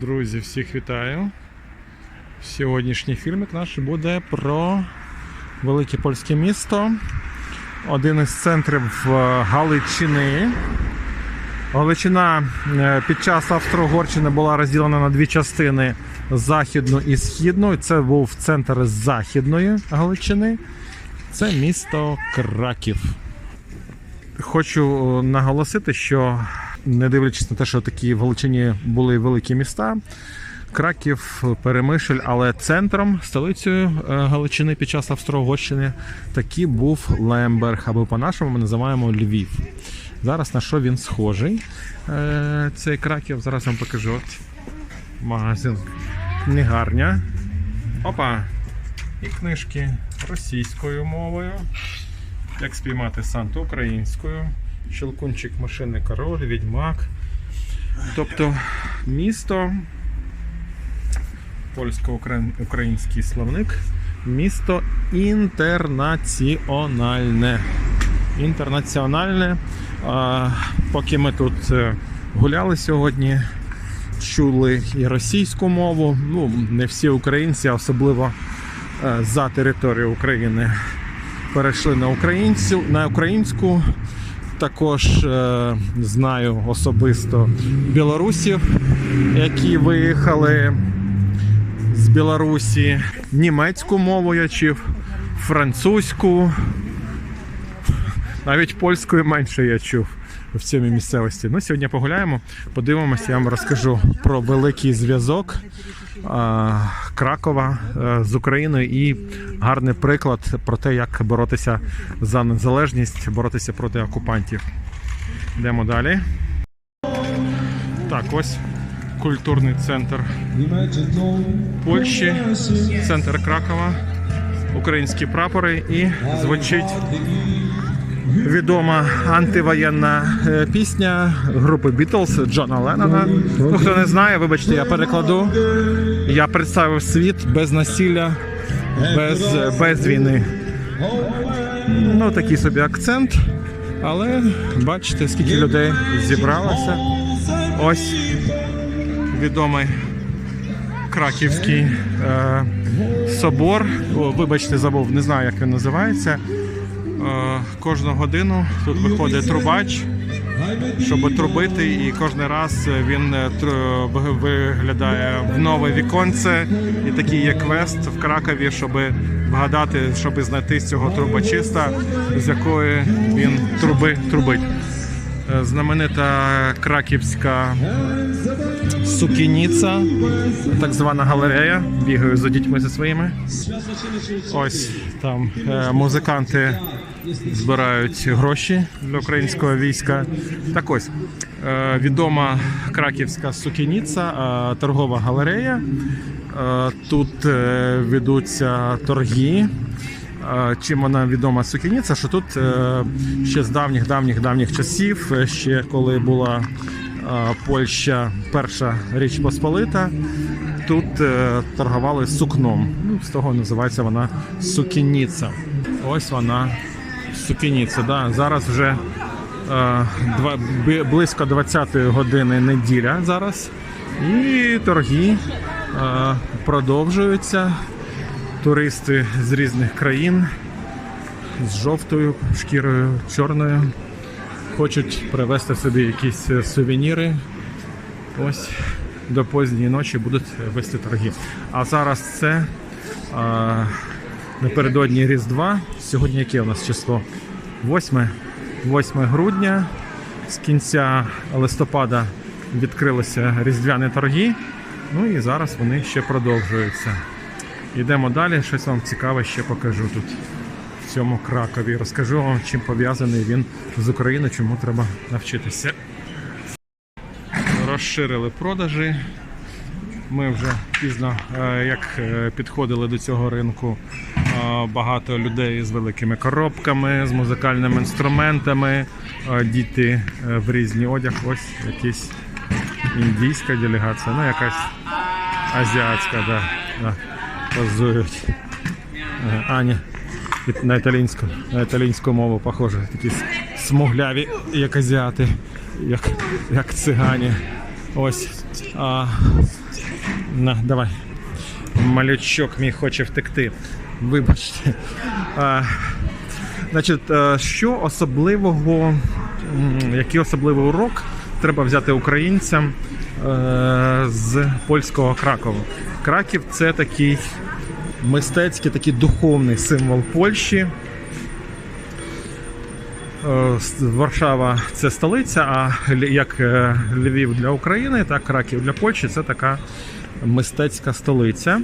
Друзі, всіх вітаю. Сьогоднішній фільмик наш буде про велике польське місто. Один із центрів е, Галичини. Галичина е, під час Австро-Угорщини була розділена на дві частини західну і східну. Це був центр західної Галичини. Це місто Краків. Хочу е, наголосити, що не дивлячись на те, що такі в Галичині були великі міста, Краків, Перемишль, але центром, столицею е, Галичини під час Австро-Угорщини таки був Лемберг, або по-нашому ми називаємо Львів. Зараз на що він схожий? е, Цей Краків. Зараз вам покажу. От магазин книгарня. Опа! І книжки російською мовою. Як спіймати Санту українською. Щелкунчик машини король, відьмак. Тобто місто, польсько-український словник, місто інтернаціональне. Інтернаціональне. Поки ми тут е, гуляли сьогодні, чули і російську мову. Ну, не всі українці, а особливо е, за територію України перейшли на українцю на українську. Також е, знаю особисто білорусів, які виїхали з Білорусі. Німецьку мову я чув, французьку, навіть польською менше я чув в цій місцевості. Ну, сьогодні погуляємо, подивимося, я вам розкажу про великий зв'язок Кракова е, з Україною і гарний приклад про те, як боротися за незалежність, боротися проти окупантів. Йдемо далі. Так, ось культурний центр Польщі, центр Кракова, українські прапори і звучить відома антивоєнна е, пісня групи Beatles Джона Леннона. Ну, хто не знає, вибачте, я перекладу. Я представив світ без насилля, без, без війни. Ну, такий собі акцент. Але бачите, скільки людей зібралося. Ось відомий Краківський е, собор. О, вибачте, забув, не знаю, як він називається. Е, кожну годину тут виходить трубач, щоб трубити, і кожен раз він е, виглядає в нове віконце. І такий є квест в Кракові, щоб вгадати, щоб знайти цього трубочиста, з якої він труби трубить. Е, Знаменита краківська сукініця, так звана галерея. Бігаю за дітьми зі своїми. Ось там музиканти збирають гроші для українського війська. Так ось е, відома краківська сукініця, е, торгова галерея. Е, Тут ведуться торги. Чим вона відома сукініця, що тут ще з давніх давніх давніх часів, ще коли була Польща перша річ Посполита, тут торгували сукном. Ну, з того називається вона сукініця. Ось вона сукініця. Да. Зараз вже е, два, близько 20-ї години неділя зараз. І торги е, продовжуються. Туристи з різних країн з жовтою шкірою, чорною хочуть привезти собі якісь е, сувеніри. Ось до поздньої ночі будуть вести торги. А зараз це напередодні Різдва. Сьогодні яке у нас число? 8, 8 грудня. З кінця листопада відкрилися різдвяні торги. Ну і зараз вони ще продовжуються. Йдемо далі, щось вам цікаве ще покажу тут в цьому Кракові. Розкажу вам, чим пов'язаний він з Україною, чому треба навчитися. Розширили продажі. Ми вже пізно, е, як е, підходили до цього ринку, багато людей з великими коробками, з музикальними інструментами, е, діти е, в різні одяг. Ось якась індійська делегація, ну якась азіатська, да, да, позують. Е, Аня на італійську, на італійську мову похоже. Такі смугляві, як азіати, як, як цигані. Ось. А, На, давай. Малючок мій хоче втекти. Вибачте. А, значить, е, що особливого, який особливий урок треба взяти українцям е, з польського Кракова? Краків це такий мистецький, такий духовний символ Польщі. Е, Варшава це столиця, а як Львів для України, так Краків для Польщі це така мистецька столиця.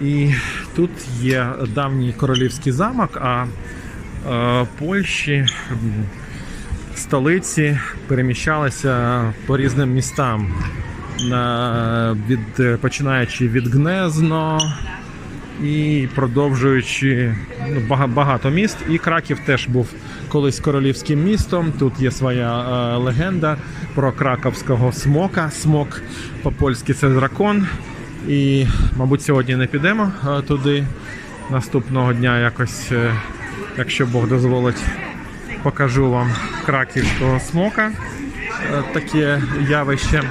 І тут є давній королівський замок, а е, Польщі столиці переміщалися по різним містам, на, від, починаючи від Гнезно, і продовжуючи ну, багато міст. І Краків теж був колись королівським містом. Тут є своя е, легенда про краковського смока. Смок по-польськи це дракон. І, мабуть, сьогодні не підемо е, туди. Наступного дня якось, е, якщо Бог дозволить, покажу вам краківського смока. Е, Таке явище.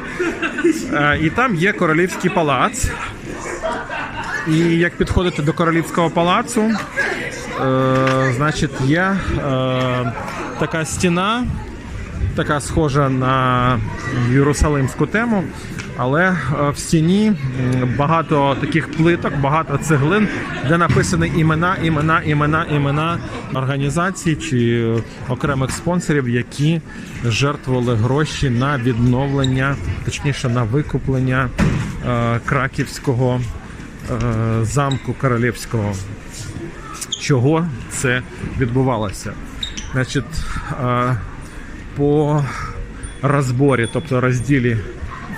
Е, І там є королівський палац. І як підходити до королівського палацу, е, значить, є е, така стіна, така схожа на Єрусалимську тему, але е, в стіні багато таких плиток, багато цеглин, де написані імена, імена, імена, імена організацій чи окремих спонсорів, які жертвували гроші на відновлення, точніше на викуплення е, краківського замку королівського. Чого це відбувалося? Значить, е, по розборі, тобто розділі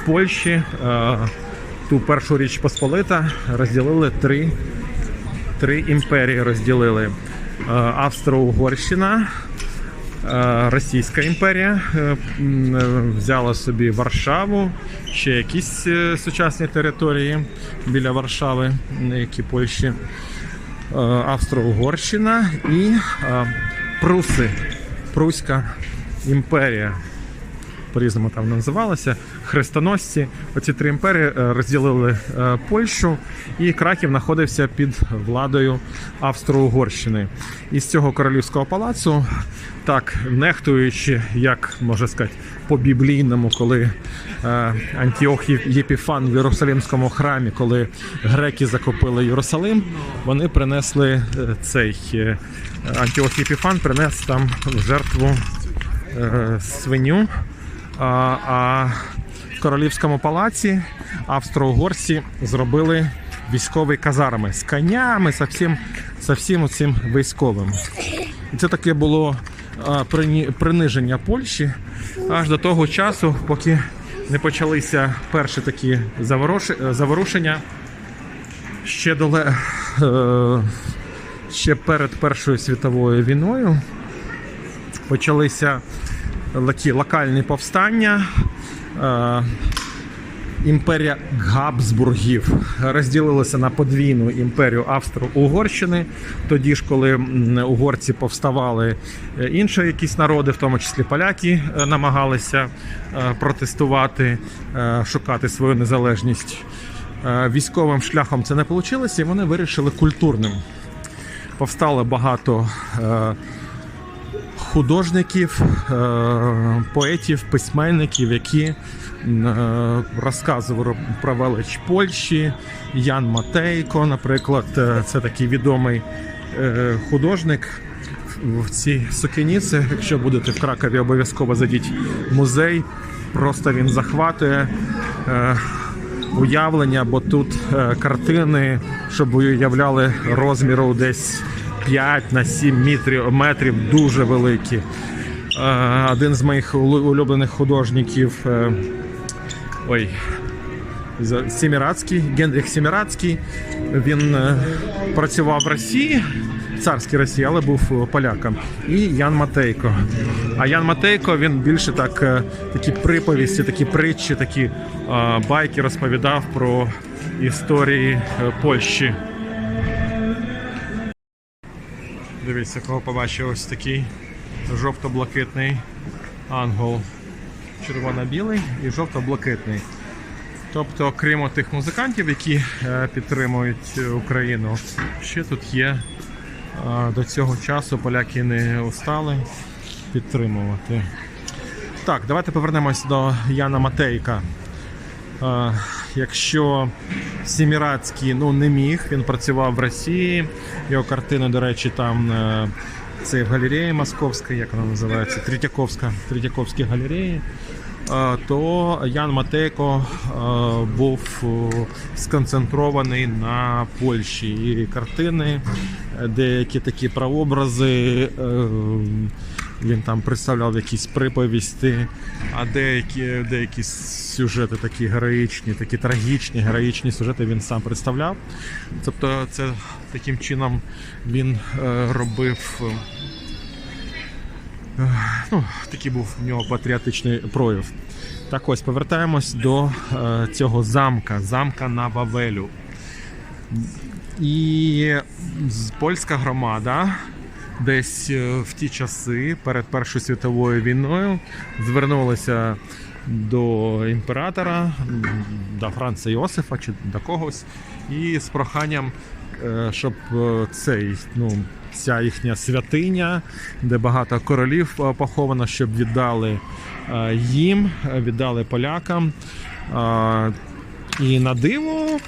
Польщі, е, ту першу річ Посполита розділили три, три імперії. Розділили Е, Австро-Угорщина, Е, Російська імперія е, е, взяла собі Варшаву, ще якісь е, сучасні території біля Варшави, які Польщі, Е, Австро-Угорщина і е, Пруси, Пруська імперія. По-різному там називалося. Хрестоносці. Оці три імперії е, розділили е, Польщу, і Краків знаходився під владою Австро-Угорщини. І з цього королівського палацу, так нехтуючи, як можна сказати, по біблійному, коли е, Антіох Єпіфан в Єрусалимському храмі, коли греки захопили Єрусалим, вони принесли цей Антіох Єпіфан принес там в жертву свиню. А, в королівському палаці австро-угорці зробили військові казарми з конями, со всім, со всім цим військовим. І це таке було приниження Польщі аж до того часу, поки не почалися перші такі заворушення. Ще доле, е, ще перед Першою світовою війною почалися такі локальні повстання. Е, Імперія Габсбургів розділилася на подвійну імперію Австро-Угорщини. Тоді ж, коли угорці повставали е, інші якісь народи, в тому числі поляки, е, намагалися протестувати, шукати свою незалежність. Військовим шляхом це не вийшло, і вони вирішили культурним. Повстало багато художників, е, поетів, письменників, які е, розказували про велич Польщі. Ян Матейко, наприклад, е, це такий відомий художник. В цій сукеніці, якщо будете в Кракові, обов'язково зайдіть в музей. Просто він захватує уявлення, бо тут картини, щоб уявляли розміру десь 5 на 7 метрів, метрів дуже великі. Е, один з моїх улюблених художників. е, ой. Сімірацький, Генріх Сімірацький. Він е, працював в Росії, в царській Росії, але був поляком. І Ян Матейко. А Ян Матейко він більше так такі приповісті, такі притчі, такі байки розповідав про історії Польщі. Дивіться, кого побачив ось такий жовто-блакитний ангел. Червоно-білий і жовто-блакитний. Тобто, крім тих музикантів, які е, підтримують Україну, ще тут є е, до цього часу поляки не устали підтримувати. Так, давайте повернемось до Яна Матейка. Якщо Сімірацький ну, не міг, він працював в Росії. Його картини, до речі, там е, це в галереї Московська, як вона називається, Третьяковська, Третьяковські галереї. То Ян Матейко е, був е, сконцентрований на Польщі. І картини, деякі такі прообрази. Він там представляв якісь приповісти, а деякі, деякі сюжети такі героїчні, такі трагічні, героїчні сюжети він сам представляв. Тобто, це таким чином він е, робив. е, Ну, такий був в нього патріотичний прояв. Так ось повертаємось до е, цього замка, замка на Вавелю. І польська громада десь е, в ті часи перед Першою світовою війною звернулася до імператора, до Франца Йосифа чи до когось, і з проханням, е, щоб е, цей, ну, ця їхня святиня, де багато королів поховано, щоб віддали їм, віддали полякам. І на диво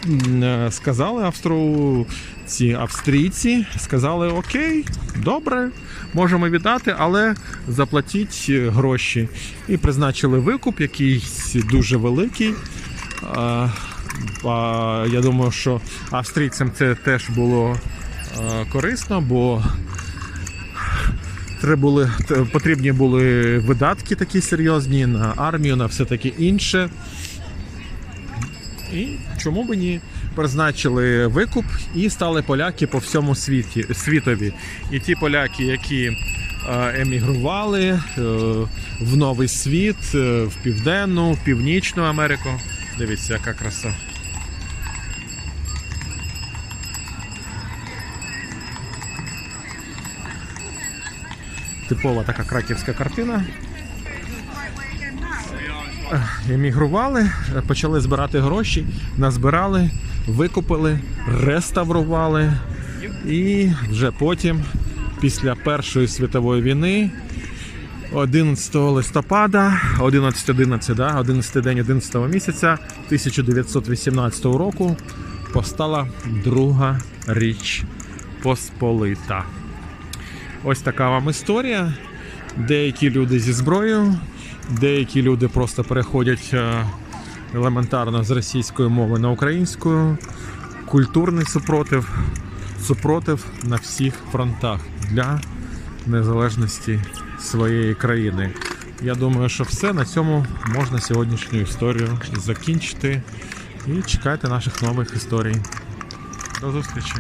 е, сказали австро... ці австрійці, сказали: Окей, добре, можемо віддати, але заплатіть е, гроші. І призначили викуп, якийсь дуже великий. Я думаю, що австрійцям це теж було е, корисно, бо потрібні були видатки такі серйозні на армію, на все таке інше. І чому б ні? Призначили викуп і стали поляки по всьому світі, світові. І ті поляки, які е, емігрували е, в новий світ, е, в південну, в північну Америку. Дивіться, яка краса. Типова така краківська картина. Емігрували, почали збирати гроші, назбирали, викупили, реставрували. І вже потім, після Першої світової війни, 11 листопада, 11 11, да, 11 день 11 місяця 1918 року постала друга річ Посполита. Ось така вам історія. Деякі люди зі зброєю, деякі люди просто переходять е, елементарно з російської мови на українську. Культурний супротив, супротив на всіх фронтах для незалежності своєї країни. Я думаю, що все на цьому можна сьогоднішню історію закінчити. І чекайте наших нових історій. До зустрічі!